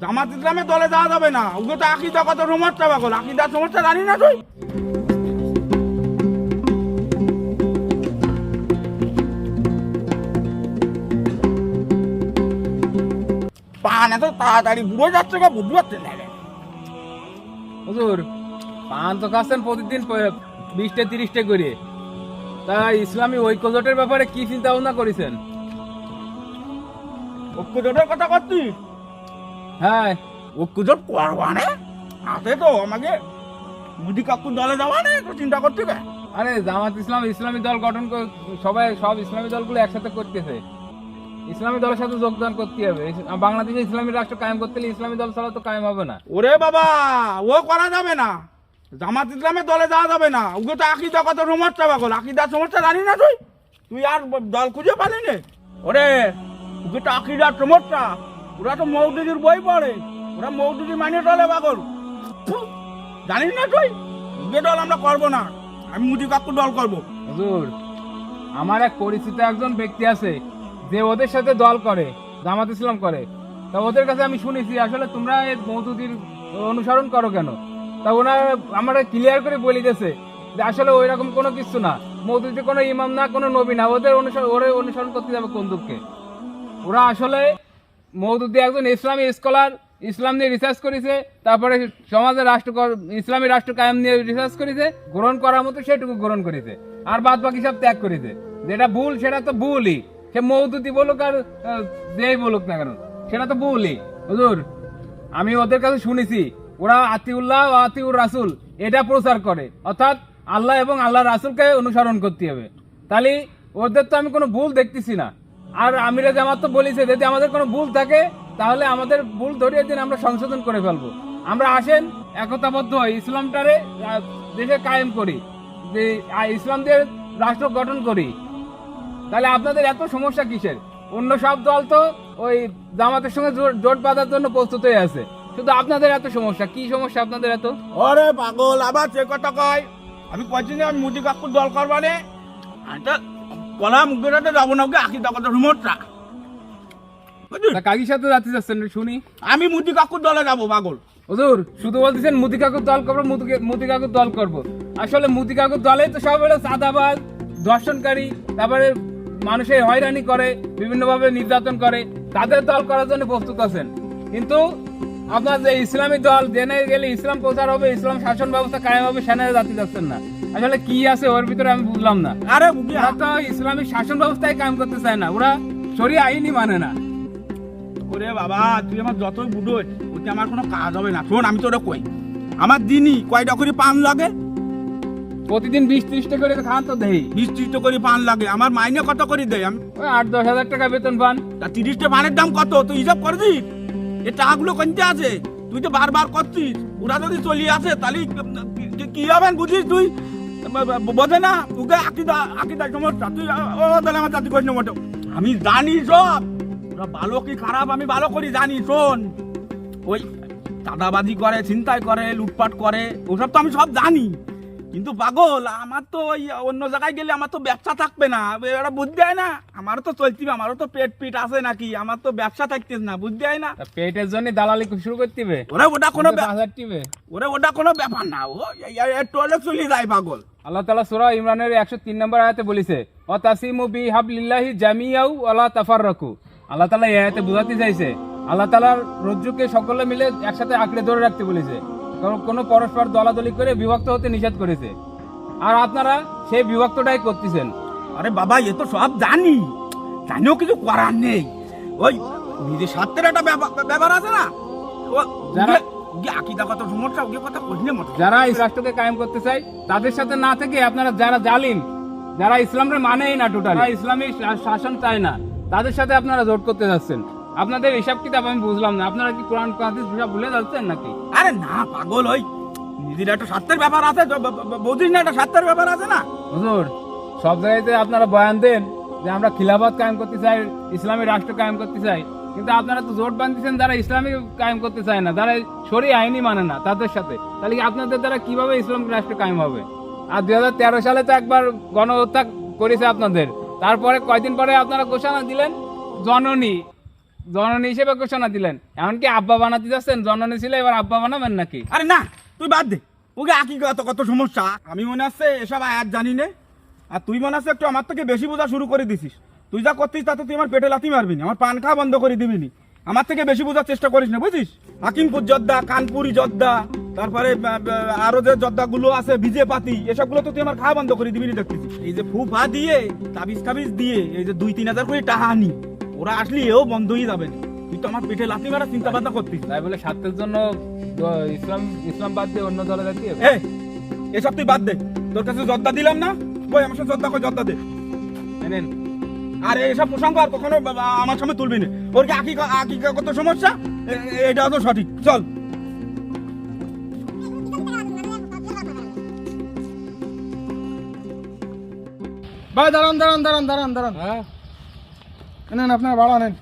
জামাত ইসলামের দলে যাওয়া যাবে না। ওকে তো আকিদা কত সমস্যা পাগল। আকিদার সমস্যা জানি না তুই। পান এত তাড়াতাড়ি বুড়ো যাচ্ছে গা বুঝতে পারছেন হুজুর পান তো খাচ্ছেন প্রতিদিন বিশটা তিরিশটা করে। তা ইসলামী ঐক্যজোটের ব্যাপারে কি চিন্তা ভাবনা করেছেন? ঐক্যজোটের কথা করছিস হ্যাঁ ঐক্যজোট করবা না? আছে তো আমাকে মুদি কাকুর দলে যাওয়া নেই তো চিন্তা করতে কে আরে জামাত ইসলাম ইসলামী দল গঠন কর- সবাই সব ইসলামী দলগুলো একসাথে করতেছে। ইসলামী দলের সাথে যোগদান করতে হবে। বাংলাদেশে ইসলামী রাষ্ট্র কায়েম করতে হলে ইসলামী দল ছাড়া তো কায়েম হবে না। ওরে বাবা ও করা যাবে না। জামাত ইসলামের দলে যাওয়া যাবে না। ওকে তো আকিদা কত সমস্যা পাগল আকিদার সমস্যা জানি না তুই? তুই আর দল খুঁজে পালি নে। ওরে ওকে তো আকিদার সমস্যা ওরা তো মৌদুদির বই পড়ে। ওরা মৌদুদি মানে দলে পাগল। জানিস না তুই? ওকে দল আমরা করব না। আমি মুদি কাকু দল করব। হুজুর, আমার এক পরিচিত একজন ব্যক্তি আছে, যে ওদের সাথে দল করে, জামাত ইসলাম করে। তা ওদের কাছে আমি শুনেছি, আসলে তোমরা এই মৌদুদির অনুসরণ করো কেন? তা ওনার আমরা ক্লিয়ার করে বলে গেছে যে আসলে ওই রকম কোনো কিছু না। মৌদুদি কোনো ইমাম না, কোনো নবী না। ওদের অনুসরণ, ওরা অনুসরণ করতে যাবে কোন দুঃখে? ওরা আসলে মৌদুদি একজন ইসলামী স্কলার, ইসলাম নিয়ে রিসার্চ করেছে, তারপরে সমাজের রাষ্ট্র ইসলামী রাষ্ট্র কায়েম নিয়ে রিসার্চ করেছে, গ্রহণ করার মতো সেটুকু গ্রহণ করেছে, আর বাদ বাকি সব ত্যাগ করেছে। যেটা ভুল, সেটা তো ভুলই। সে মৌদুদি বলুক আর যেই বলুক না কেন, সেটা তো ভুলই। হুজুর, আমি ওদের কাছে শুনেছি, ওরা আতিউল্লাহ আতিউর রাসুল, এটা প্রচার করে। অর্থাৎ আল্লাহ এবং আল্লাহ রাসুলকে অনুসরণ করতে হবে। তাহলে ওদের তো আমি কোনো ভুল দেখতেছি না। আর আমিরা জামাত তো বলেছে যদি আমাদের কোনো ভুল থাকে তাহলে আমাদের ভুল ধরিয়ে দিন আমরা সংশোধন করে ফেলব। আমরা আসেন একতাবদ্ধ হই ইসলামটারে দেশে কায়েম করি যে ইসলাম দিয়ে রাষ্ট্র গঠন করি। তাহলে আপনাদের এত সমস্যা কিসের? অন্য সব দল তো ওই জামাতের সঙ্গে জোট- জোট বাঁধার জন্য প্রস্তুত হয়ে আছে। শুধু আপনাদের এত সমস্যা কি সমস্যা আপনাদের এত? ওরে পাগল আবার সে কথা কয়। আমি কইছি না আমি মুদি কাকুর দল করবা আমি তো কলা মুখে যাব না ওকে আকিদা কত সমস্যা কাকির সাথে যাতে যাচ্ছেন শুনি। আমি মুদি কাকুর দলে যাব পাগল। হুজুর শুধু বলতেছেন মুদি কাকুর দল করব মুদি- কাকুর দল করব। আসলে মুদি কাকুর দলে তো সব হলো চাঁদাবাজ দর্শনকারী তারপরে মানুষের হয়রানি করে বিভিন্নভাবে নির্যাতন করে তাদের দল করার জন্য প্রস্তুত আছেন। কিন্তু আপনার যে ইসলামী দল জেনে গেলে ইসলাম প্রচার হবে ইসলাম শাসন ব্যবস্থা কায়েম হবে সেখানে যাতে যাচ্ছেন না। আসলে কি আছে ওর ভিতরে আমি বুঝলাম না। আরে ওরা তো ইসলামী শাসন ব্যবস্থায় কায়েম করতে চায় না ওরা সরিয়ে আইনই মানে না। ওরে বাবা তুই আমার যতই বুড়ো ওতে আমার কোনো কাজ হবে না। শোন আমি তোরে কই আমার দিনই কয়টা করে পান লাগে? প্রতিদিন বিশ ত্রিশটা করে খান তো দেই। বিশ ত্রিশটা করে পান লাগে আমার মাইনে কত করে দেয় আমি? ওই আট দশ হাজার টাকা বেতন পান। তা তিরিশটা পানের দাম কত? তুই হিসাব করে দিস এ টাকাগুলো কোনতে আছে? তুই তো বারবার করছিস ওরা যদি চলিয়ে আসে তাহলে কি- হবেন বুঝিস তুই? বোঝে না? তোকে আকিদা আকিদা সমস্যা তুই ও তাহলে আমার চাকরি করিস না মোটো আমি জানি সব। ভালো কি খারাপ? আমি ভালো করি জানি, শোন। ওই চাঁদাবাজি করে চিন্তায় করে, লুটপাট করে, ওসব তো আমি সব জানি। কিন্তু পাগল আমার তো ওই অন্য জায়গায় গেলে আমার তো ব্যবসা থাকবে না। বুঝতে হয় না। আমারও তো চলতি আমারও তো পেট পিট আছে নাকি? আমার তো ব্যবসা থাকতেস না বুঝতে হয় না। পেটের জন্য দালালি শুরু করতে হবে ওরা ওটা কোনো ওরে ওটা কোনো ব্যাপার না। ও একটু হলে চলে যায় পাগল। আল্লাহ তালা সুরা ইমরানের একশো তিন নম্বর আয়াতে বলেছে ও তাসিমু বি হাবলিল্লাহি জামিয়াউ আল্লাহ তাফার রাখু আল্লাহ তালা এই আয়াতে বুঝাতে চাইছে আল্লাহ তালার রজ্জুকে সকলে মিলে একসাথে আঁকড়ে ধরে রাখতে বলেছে। কোনো পরস্পর দলাদলি করে বিভক্ত হতে নিষেধ করেছে। আর আপনারা সেই বিভক্তটাই করতেছেন। আরে বাবা এ তো সব জানি। জানিও কিছু করার নেই। ওই নিজের স্বার্থের একটা ব্যাপার আছে না? যারা- যারা এই রাষ্ট্রকে কায়েম করতে চায় তাদের সাথে না থেকে আপনারা যারা জালিম যারা ইসলামকে মানেই না টোটাল ইসলামী শাসন চায় না তাদের সাথে আপনারা জোট করতে যাচ্ছেন। আপনাদের হিসাব কিতাব আমি বুঝলাম না। আপনারা কি কোরআন কাদিস সব ভুলে যাচ্ছেন নাকি? আরে না পাগল ওই নিজের একটা স্বার্থের ব্যাপার আছে ব- ব- ব- বুঝিস না একটা স্বার্থের ব্যাপার আছে না? হুজুর সব জায়গাতে আপনারা বয়ান দেন যে আমরা খিলাফত কায়েম করতে চাই ইসলামী রাষ্ট্র কায়েম করতে চাই। কিন্তু আপনারা তো জোট বাঁধতেছেন যারা ইসলামী কায়েম করতে চায় না যারা সরি আইনই মানে না তাদের সাথে। তাহলে কি আপনাদের দ্বারা কীভাবে ইসলাম রাষ্ট্র কায়েম হবে? আর দুই হাজার তেরো সালে তো একবার গণহত্যা করেছে আপনাদের। তারপরে কয়দিন পরে আপনারা ঘোষণা দিলেন? জননী। জননী হিসেবে ঘোষণা দিলেন। এমনকি আব্বা বানাতে যাচ্ছেন, জননী ছিল, এবার আব্বা বানাবেন নাকি? আরে না, তুই বাদ দে। ওকে আকি কত কত সমস্যা। আমি মনে আছে এসব আয়াত জানি নে। আর তুই মনে আছে একটু আমার থেকে বেশি বোঝা শুরু করে দিছিস। তুই যা করতিস তাতে তুই আমার পেটে লাথি মারবি না, আমার পান খাওয়া বন্ধ করে দিবি নি। আমার থেকে বেশি বোঝার চেষ্টা করিস না, বুঝিস? হাকিমপুর জর্দা, কানপুরি জর্দা, তারপরে আরও যে জর্দা গুলো আছে বিজে পাতি এসবগুলো তো তুই আমার খাওয়া বন্ধ করে দিবি নি দেখতেছিস। এই যে ফু ফা দিয়ে তাবিজ কাবিজ দিয়ে, এই যে দুই তিন হাজার করে টাকা আনি। ওরা আসলে এও বন্ধ হয়ে যাবে। তুই তো আমার পিঠে লাথি মারা চিন্তা ভাবনা করতিস। তাই বলে স্বার্থের জন্য ইসলাম ইসলাম বাদ দিয়ে অন্য দলে যাচ্ছি এসব তুই বাদ দে। তোর কাছে জর্দা দিলাম না? ওই আমার সাথে জর্দা কই জর্দা দে। এনেন আর এসব প্রসঙ্গ আর কখনো আমার সামনে তুলবি না। ওর কি আকি আকি কত সমস্যা? এটা তো সঠিক। চল। ভাই দাঁড়ান দাঁড়ান দাঁড়ান দাঁড়ান দাঁড়ান। হ্যাঁ? নেন আপনার ভাড়া নেন।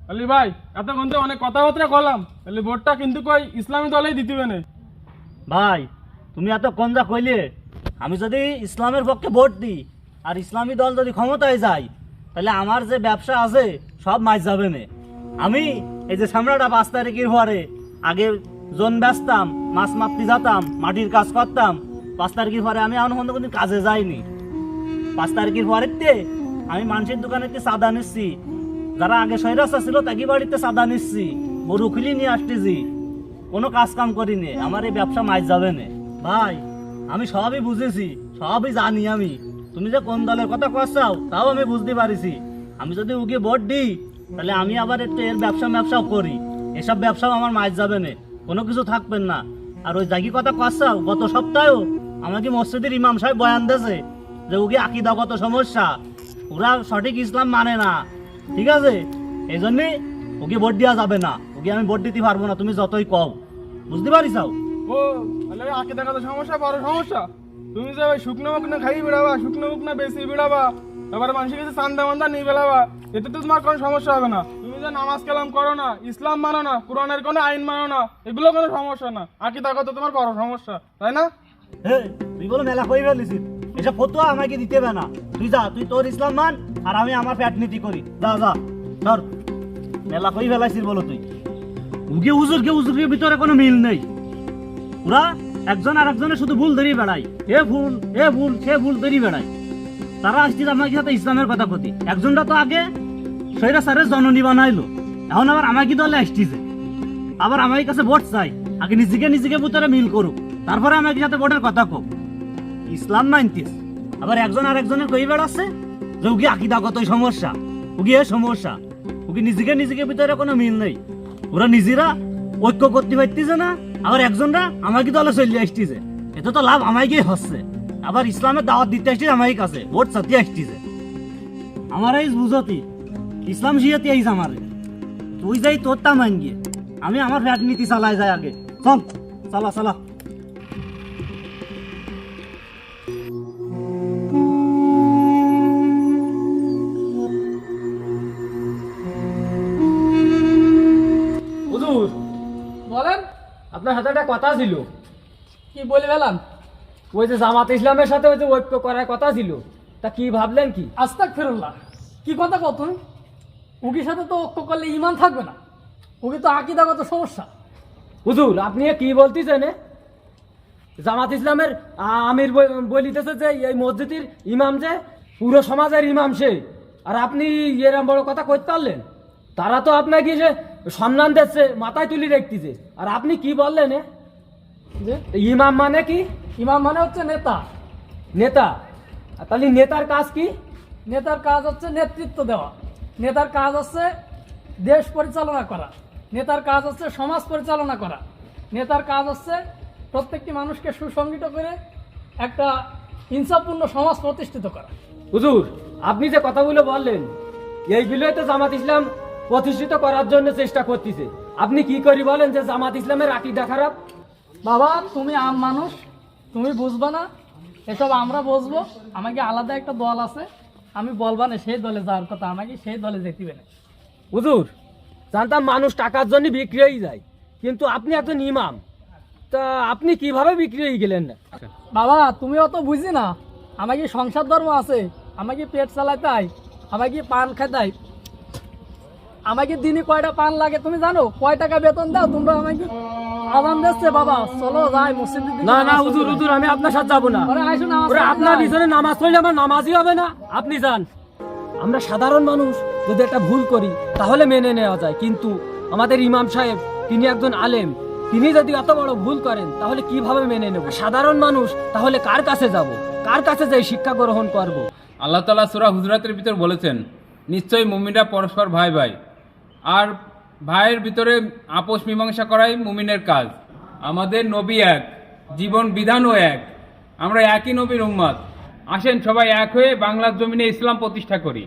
আলি ভাই, এতক্ষণ তো অনেক কথাবার্তা করলাম। তাহলে ভোটটা কিন্তু কই ইসলামী দলেই দিতে না। ভাই, তুমি এত কঞ্জা কইলে, আমি যদি ইসলামের পক্ষে ভোট দিই, আর ইসলামী দল যদি ক্ষমতায় যায়, তাহলে আমার যে ব্যবসা আছে, সব মাছ যাবে না। আমি এই যে সামরাটা পাঁচ তারিখের পরে আগে জন বেচতাম, মাছ মাপতে যেতাম, মাটির কাজ করতাম, পাঁচ তারিখের পরে আমি পর্যন্ত কোনো কাজে যাইনি। পাঁচ তারিখের পরেতে আমি মানুষের দোকানেতে চাঁদা নিচ্ছি। যারা আগে সৈরাস্তা ছিল তাকে বাড়িতে চাঁদা নিচ্ছি? গরু খুলি নিয়ে আসতেছি। কোনো কাজ কাম করিনি। আমার এই ব্যবসা মাছ যাবে না। ভাই, আমি সবই বুঝেছি, সবই জানি আমি। তুমি যে কোন দলের কথা করছাও তাও আমি বুঝতে পারিছি। আমি যদি উকে ভোট দিই, তাহলে আমি আবার একটু এর ব্যবসা ব্যবসাও করি। এসব ব্যবসাও আমার মাছ যাবে না। কোনো কিছু থাকবেন না। আর ওই জাগি কথা করছাও গত সপ্তাহেও আমাকে মসজিদের ইমাম সাহেব বয়ান দিয়েছে যে উকে আকিদাগত সমস্যা। ওরা সঠিক ইসলাম মানে না। ঠিক আছে? এই জন্যে ওকে ভোট দেওয়া যাবে না। ওকে আমি ভোট দিতে পারব না তুমি যতই কও। বুঝতে পারিসাও ও তাহলে আঁকে সমস্যা বড় সমস্যা। তুমি যে ওই শুকনো মুখ না খাই বেড়াবা শুকনো মুখ না বেশি বেড়াবা এবার মানুষের কাছে চান্দা মান্দা নিয়ে বেড়াবা এতে তো তোমার কোনো সমস্যা হবে না। তুমি যে নামাজ কালাম করো না ইসলাম মানো না কোরআনের কোনো আইন মানো না এগুলো কোনো সমস্যা না। আঁকি দেখা তোমার বড় সমস্যা তাই না? হে তুই বলো মেলা কই ফেলিস এসব ফতুয়া আমাকে দিতে হবে না। তুই যা, তুই তোর ইসলাম মান, আর আমি আমার প্যাট নীতি করি। যা যা, ধর। মেলা কই ফেলাইছিস বলো তুই? উগে উজুর কে উজুরের ভিতরে কোনো মিল নেই। ওরা একজন আর একজনের শুধু ভুল ধরিয়ে বেড়ায়। এ ভুল এ ভুল, সে ভুল ধরিয়ে বেড়ায়। তারা আসছে আমার সাথে ইসলামের কথা প্রতি একজনটা তো আগে সৈরা স্যারের জননী বানাইলো। এখন আবার আমাকে দলে আসতেছে। আবার আমার কাছে ভোট চাই। আগে নিজেকে নিজেকে ভিতরে মিল করুক। তারপরে আমাকে সাথে ভোটের কথা কো ইসলাম মানতিস আবার একজন আর একজনের কই বেড়াচ্ছে যে উকি আকিদাগত সমস্যা? উকি এ সমস্যা। উকি নিজেকে নিজেকে ভিতরে কোনো মিল নেই। ওরা নিজেরা ঐক্য করতে পারতেছে না, আবার একজনরা আমাকে দলে চলে আসতেছে। এতে তো লাভ আমাকে হচ্ছে। আবার ইসলামের দাওয়াত দিতে আসছে আমার কাছে, ভোট চাতে আসতেছে। আমার এই বুঝতি, ইসলাম শিয়াতে আইস আমার। তুই যাই তোর তা মান গিয়ে। আমি আমার ফ্যাট নীতি চালাই যাই আগে। চল, চালা চালা। আপনার সাথে একটা কথা ছিল। কি বলে গেলাম ওই যে জামাত ইসলামের সাথে ওই যে ঐক্য করার কথা ছিল। তা কি ভাবলেন কি? আস্তাক ফেরুল্লাহ কি কথা কও তুমি? উকির সাথে তো ঐক্য করলে ইমান থাকবে না। উকি তো আকিদাগত সমস্যা। হুজুর আপনি কি বলতেছেন জামাত ইসলামের আমির বলিতেছে যে এই মসজিদের ইমাম যে পুরো সমাজের ইমাম সে। আর আপনি এরম বড় কথা কইতে পারলেন? তারা তো আপনাকে যে সম্মান দিচ্ছে মাথায় তুলি রাখতেছে। আর আপনি কি বললেন ইমাম মানে কি? ইমাম মানে হচ্ছে নেতা। নেতা। তাহলে নেতার কাজ কি? নেতার কাজ হচ্ছে নেতৃত্ব দেওয়া। নেতার কাজ হচ্ছে দেশ পরিচালনা করা। নেতার কাজ হচ্ছে সমাজ পরিচালনা করা। নেতার কাজ হচ্ছে প্রত্যেকটি মানুষকে সুসংগঠিত করে একটা হিংসাপূর্ণ সমাজ প্রতিষ্ঠিত করা। হুজুর আপনি যে কথাগুলো বললেন এইগুলোই তো জামাত ইসলাম প্রতিষ্ঠিত করার জন্য চেষ্টা করতেছে। আপনি কি করি বলেন যে জামাত ইসলামের আকিদা খারাপ? বাবা তুমি আম মানুষ তুমি বুঝবা না। এসব আমরা বুঝব। আমাকে আলাদা একটা দল আছে। আমি বলবা না সেই দলে যাওয়ার কথা আমাকে সেই দলে যেতে না। হুজুর জানতাম মানুষ টাকার জন্য বিক্রি হয়ে যায় কিন্তু আপনি একজন ইমাম। তা আপনি কীভাবে বিক্রি হয়ে গেলেন না? বাবা তুমি অত বুঝি না। আমাকে সংসার ধর্ম আছে আমাকে পেট চালাতে হয় আমাকে পান খাতাই আমাকে দিনে কয়টা পান লাগে তুমি জানো? কয় টাকা বেতন দাও তোমরা আমাকে? আদান দিচ্ছে বাবা চলো যাই মসজিদের না না হুজুর হুজুর আমি আপনার সাথে যাব না। ওরে আইসো নামাজ ওরে পড়তে আপনার পিছনে নামাজ পড়লে আমার নামাজই হবে না। আপনি যান। আমরা সাধারণ মানুষ যদি একটা ভুল করি তাহলে মেনে নেওয়া যায়। কিন্তু আমাদের ইমাম সাহেব তিনি একজন আলেম। তিনি যদি এত বড় ভুল করেন তাহলে কীভাবে মেনে নেব? সাধারণ মানুষ তাহলে কার কাছে যাব? কার কাছে যাই শিক্ষা গ্রহণ করব? আল্লাহ তালা সুরা হুজরাতের ভিতর বলেছেন নিশ্চয়ই মুমিনরা পরস্পর ভাই ভাই আর ভাইয়ের ভিতরে আপোষ মীমাংসা করাই মুমিনের কাজ। আমাদের নবী এক, জীবন বিধানও এক। আমরা একই নবীর উম্মাদ আসেন সবাই এক হয়ে বাংলার জমিনে ইসলাম প্রতিষ্ঠা করি।